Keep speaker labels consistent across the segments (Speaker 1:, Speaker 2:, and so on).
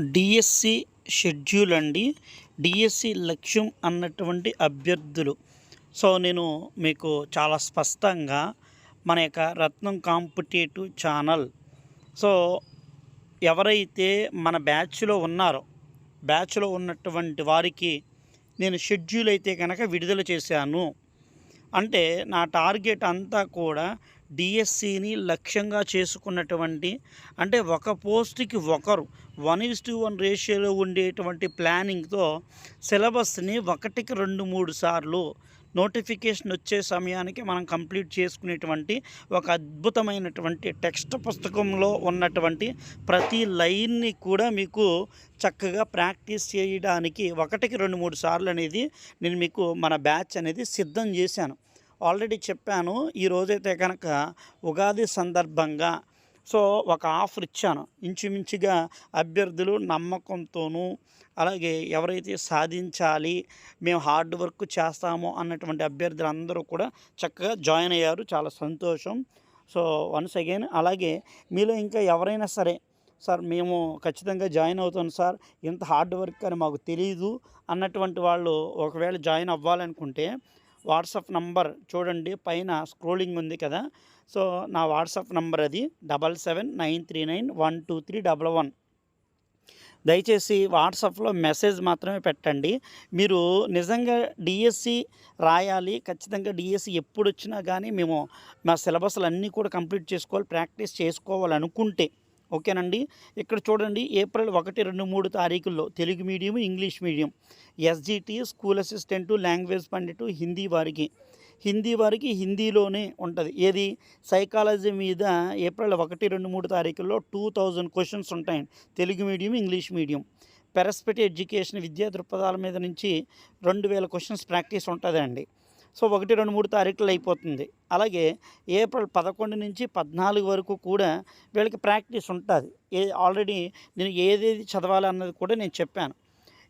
Speaker 1: DSC schedule అండి. DSC లక్ష్యం అన్నటువంటి అభ్యర్థులు. సో నేను మీకు చాలా స్పష్టంగా మన యొక్క రత్నం కాంపిటేటివ్ ఛానల్. సో ఎవరైతే మన బ్యాచ్లో ఉన్నారో బ్యాచ్లో ఉన్నటువంటి వారికి నేను షెడ్యూల్ అయితే కనుక విడుదల చేశాను. అంటే నా టార్గెట్ అంతా కూడా డిఎస్సిని లక్ష్యంగా చేసుకున్నటువంటి అంటే ఒక పోస్ట్కి ఒకరు వన్ ఇస్ టు వన్ రేషియోలో ఉండేటువంటి ప్లానింగ్తో సిలబస్ని ఒకటికి రెండు మూడు సార్లు నోటిఫికేషన్ వచ్చే సమయానికి మనం కంప్లీట్ చేసుకునేటువంటి ఒక అద్భుతమైనటువంటి టెక్స్ట్ పుస్తకంలో ఉన్నటువంటి ప్రతి లైన్ని కూడా మీకు చక్కగా ప్రాక్టీస్ చేయడానికి ఒకటికి రెండు మూడు సార్లు అనేది నేను మీకు మన బ్యాచ్ అనేది సిద్ధం చేశాను. ఆల్రెడీ చెప్పాను ఈ రోజైతే కనుక ఉగాది సందర్భంగా సో ఒక ఆఫర్ ఇచ్చాను. ఇంచుమించుగా అభ్యర్థులు నమ్మకంతోనూ అలాగే ఎవరైతే సాధించాలి మేము హార్డ్ వర్క్ చేస్తామో అన్నటువంటి అభ్యర్థులు అందరూ కూడా చక్కగా జాయిన్ అయ్యారు. చాలా సంతోషం. సో వన్స్ అగైన్ అలాగే మీలో ఇంకా ఎవరైనా సరే సార్ మేము ఖచ్చితంగా జాయిన్ అవుతాం సార్ ఇంత హార్డ్ వర్క్ అని మాకు తెలియదు అన్నటువంటి వాళ్ళు ఒకవేళ జాయిన్ అవ్వాలనుకుంటే వాట్సాప్ నంబర్ చూడండి పైన స్క్రోలింగ్ ఉంది కదా. సో నా వాట్సాప్ నంబర్ అది double seven nine three nine one two three double one. దయచేసి వాట్సాప్లో మెసేజ్ మాత్రమే పెట్టండి. మీరు నిజంగా డిఎస్సి రాయాలి ఖచ్చితంగా డిఎస్సి ఎప్పుడు వచ్చినా కానీ మేము మా సిలబస్లు అన్నీ కూడా కంప్లీట్ చేసుకోవాలి ప్రాక్టీస్ చేసుకోవాలనుకుంటే. ఓకేనండి? ఇక్కడ చూడండి ఏప్రిల్ ఒకటి రెండు మూడు తారీఖుల్లో Telugu medium English medium. SGT school assistant language pandit Hindi వారికి. హిందీ వారికి హిందీలోనే ఉంటుంది. ఏది? సైకాలజీ మీద ఏప్రిల్ ఒకటి రెండు మూడు తారీఖుల్లో టూ థౌజండ్ క్వశ్చన్స్ ఉంటాయండి Telugu medium English medium. Perspective education విద్యా దృక్పథాల మీద నుంచి రెండు వేల క్వశ్చన్స్ ప్రాక్టీస్ ఉంటుందండి. సో ఒకటి రెండు మూడు తారీఖులు అయిపోతుంది. అలాగే ఏప్రిల్ పదకొండు నుంచి పద్నాలుగు వరకు కూడా వీళ్ళకి ప్రాక్టీస్ ఉంటుంది. ఏ ఆల్రెడీ నేను ఏదేది చదవాలి అన్నది కూడా నేను చెప్పాను.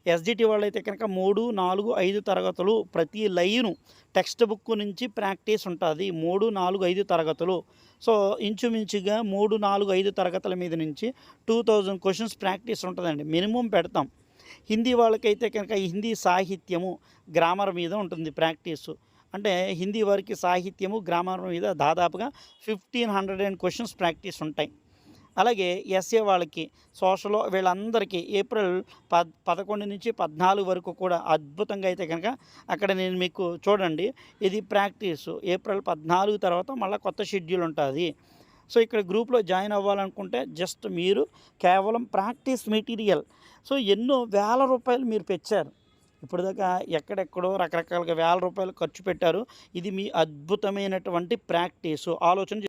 Speaker 1: ఎస్డిటి వాళ్ళైతే కనుక మూడు నాలుగు ఐదు తరగతులు ప్రతి లైను టెక్స్ట్ బుక్ నుంచి ప్రాక్టీస్ ఉంటుంది. మూడు నాలుగు ఐదు తరగతులు. సో ఇంచుమించుగా మూడు నాలుగు ఐదు తరగతుల మీద నుంచి టూ థౌజండ్ క్వశ్చన్స్ ప్రాక్టీస్ ఉంటుందండి. మినిమం పెడతాం. హిందీ వాళ్ళకైతే కనుక హిందీ సాహిత్యము గ్రామర్ మీద ఉంటుంది ప్రాక్టీసు. అంటే హిందీ వారికి సాహిత్యము గ్రామర్ మీద దాదాపుగా fifteen hundred and questions practice ఉంటాయి. అలాగే ఎస్ఏ వాళ్ళకి సోషల్ వీళ్ళందరికీ ఏప్రిల్ పద్ పదకొండు నుంచి పద్నాలుగు వరకు కూడా అద్భుతంగా అయితే కనుక అక్కడ నేను మీకు చూడండి ఇది ప్రాక్టీసు. ఏప్రిల్ పద్నాలుగు తర్వాత మళ్ళీ కొత్త షెడ్యూల్ ఉంటుంది. సో ఇక్కడ గ్రూప్లో జాయిన్ అవ్వాలనుకుంటే జస్ట్ మీరు కేవలం ప్రాక్టీస్ మెటీరియల్. సో ఎన్నో వేల రూపాయలు మీరు పెంచారు. ఇప్పటిదాకా దాకా ఎక్కడెక్కడో రకరకాలుగా వేల రూపాయలు ఖర్చు పెట్టారు. ఇది మీ అద్భుతమైనటువంటి ప్రాక్టీసు. ఆలోచన